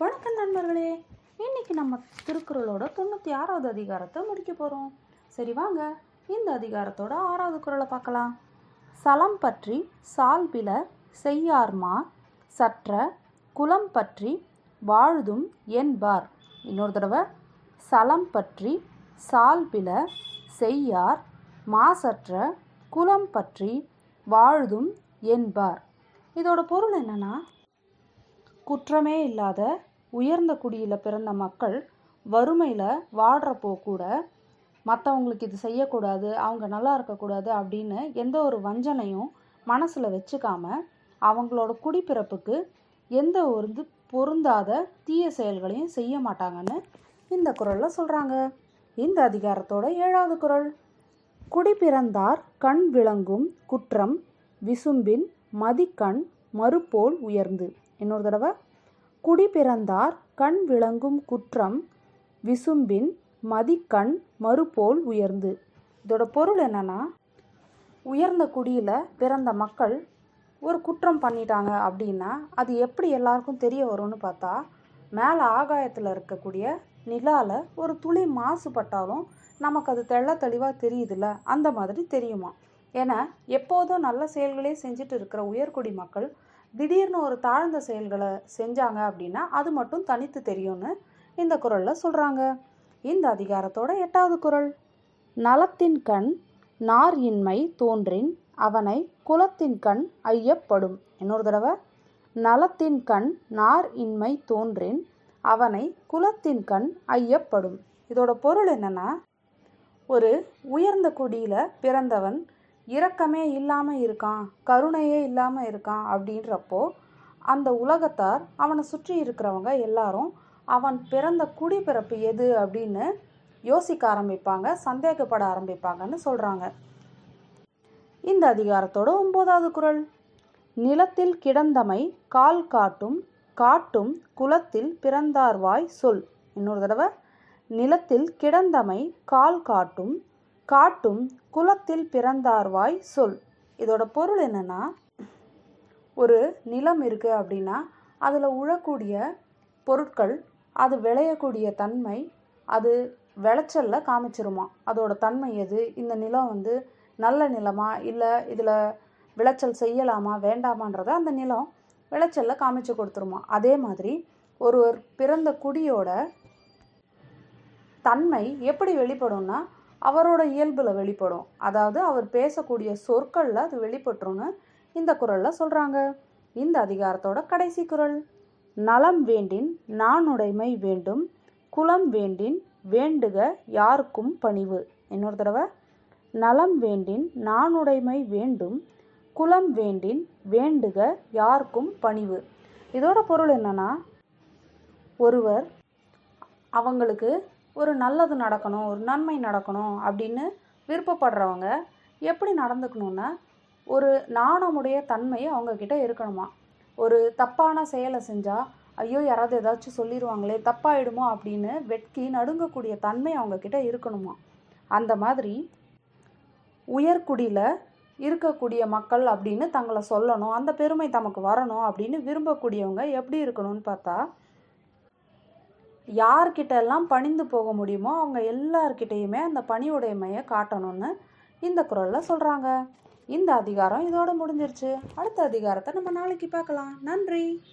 வணக்கம் நண்பர்களே. இன்னைக்கு நம்ம திருக்குறளோட தொண்ணூற்றி ஆறாவது அதிகாரத்தை முடிக்க போகிறோம் சரி வாங்க. இந்த அதிகாரத்தோட ஆறாவது குரலை பார்க்கலாம். சலம் பற்றி சால்பில செய்யார்மா? சற்ற குலம் பற்றி வாழ்தும் என்பார். இன்னொரு தடவை சலம் பற்றி சால்பில செய்யார் மாசற்ற குலம் பற்றி வாழ்தும் என்பார். இதோட பொருள் என்னென்னா குற்றமே இல்லாத உயர்ந்த குடியில் பிறந்த மக்கள் வறுமையில் வாடுறப்போ கூட மற்றவங்களுக்கு இது செய்யக்கூடாது அவங்க நல்லா இருக்கக்கூடாது அப்படின்னு எந்த ஒரு வஞ்சனையும் மனசில் வச்சுக்காம அவங்களோட குடிப்பிறப்புக்கு எந்த ஒரு இது பொருந்தாத தீய செயல்களையும் செய்ய மாட்டாங்கன்னு இந்த குறளில் சொல்கிறாங்க இந்த அதிகாரத்தோட ஏழாவது குறள் குடிப்பிறந்தார் கண் விளங்கும் குற்றம் விசும்பின் மதிக்கண் மறுபோல் உயர்ந்து. இன்னொரு தடவை. குடிப்பிறந்தார் கண் விளங்கும் குற்றம் விசும்பின் மதிக்கண் மறுபோல் உயர்ந்து. இதோட பொருள் என்னன்னா உயர்ந்த குடியில் பிறந்த மக்கள் ஒரு குற்றம் பண்ணிட்டாங்க அப்படின்னா அது எப்படி எல்லாருக்கும் தெரிய வரும்னு பார்த்தா மேலே ஆகாயத்தில் இருக்கக்கூடிய நிலாவில் ஒரு துளி மாசுபட்டாலும் நமக்கு அது தெள்ள தெளிவாக தெரியுதுல்ல அந்த மாதிரி தெரியுமா ஏன்னா எப்போதும் நல்ல செயல்களே செஞ்சுட்டு இருக்கிற உயர்குடி மக்கள் திடீர்னு ஒரு தாழ்ந்த செயல்களை செஞ்சாங்க அப்படின்னா அது மட்டும் தனித்து தெரியும்னு இந்த குறளில் சொல்கிறாங்க இந்த அதிகாரத்தோட எட்டாவது குறள் நலத்தின் கண் நார் இன்மை தோன்றின் அவனை குலத்தின் கண் ஐயப்படும். இன்னொரு தடவை. நலத்தின் கண் நார் இன்மை தோன்றின் அவனை குலத்தின் கண் ஐயப்படும். இதோட பொருள் என்னன்னா ஒரு உயர்ந்த குடியில் பிறந்தவன் இரக்கமே இல்லாமல் இருக்கான் கருணையே இல்லாமல் இருக்கான் அப்படின்றப்போ அந்த உலகத்தார் அவனை சுற்றி இருக்கிறவங்க எல்லாரும் அவன் பிறந்த குடிப்பிறப்பு எது அப்படின்னு யோசிக்க ஆரம்பிப்பாங்க சந்தேகப்பட ஆரம்பிப்பாங்கன்னு சொல்கிறாங்க இந்த அதிகாரத்தோட ஒன்பதாவது குரல். நிலத்தில் கிடந்தமை கால் காட்டும் காட்டும் குலத்தில் பிறந்தார்வாய் சொல். இன்னொரு தடவை. நிலத்தில் கிடந்தமை கால் காட்டும் காட்டும் குலத்தில் பிறந்தார்வாய் சொல். இதோட பொருள் என்னன்னா ஒரு நிலம் இருக்குது அப்படின்னா அதில் உழக்கூடிய பொருட்கள் அது விளையக்கூடிய தன்மை அது விளைச்சலில் காமிச்சிருமா. அதோட தன்மை எது? இந்த நிலம் வந்து நல்ல நிலமா? இல்லை இதில் விளைச்சல் செய்யலாமா? வேண்டாமான்றத அந்த நிலம் விளைச்சலில் காமிச்சு கொடுத்துருமா. அதே மாதிரி ஒருவர் பிறந்த குடியோட தன்மை எப்படி வெளிப்படும்னா அவரோட இயல்பில் வெளிப்படும். அதாவது அவர் பேசக்கூடிய சொற்களில் அது வெளிப்பட்டுருன்னு இந்த குறளில் சொல்கிறாங்க இந்த அதிகாரத்தோட கடைசி குறள் நலம் வேண்டின் நானுடைமை வேண்டும். குலம் வேண்டின் வேண்டுக யாருக்கும் பணிவு. இன்னொரு தடவை. நலம் வேண்டின் நானுடைமை வேண்டும். குலம் வேண்டின் வேண்டுக யாருக்கும் பணிவு. இதோட பொருள் என்னன்னா ஒருவர் அவங்களுக்கு ஒரு நல்லது நடக்கணும் ஒரு நன்மை நடக்கணும் அப்படின்னு விருப்பப்படுறவங்க எப்படி நடந்துக்கணுன்னா ஒரு நாணமுடைய தன்மை அவங்கக்கிட்ட இருக்கணுமா? ஒரு தப்பான செயலை செஞ்சால் ஐயோ யாராவது ஏதாச்சும் சொல்லிடுவாங்களே தப்பாயிடுமோ அப்படின்னு வெட்கி நடுங்கக்கூடிய தன்மை அவங்கக்கிட்ட இருக்கணுமா? அந்த மாதிரி உயர்குடியில் இருக்கக்கூடிய மக்கள் அப்படின்னு தங்களை சொல்லணும் அந்த பெருமை தமக்கு வரணும் அப்படின்னு விரும்பக்கூடியவங்க எப்படி இருக்கணும்னு பார்த்தா யார்கிட்ட எல்லாம் பணிந்து போக முடியுமோ அவங்க எல்லார்கிட்டேயுமே அந்த பணியுடைமையை காட்டணும்னு இந்த குரலில் சொல்கிறாங்க இந்த அதிகாரம் இதோடு முடிஞ்சிருச்சு. அடுத்த அதிகாரத்தை நம்ம நாளைக்கு பார்க்கலாம். நன்றி.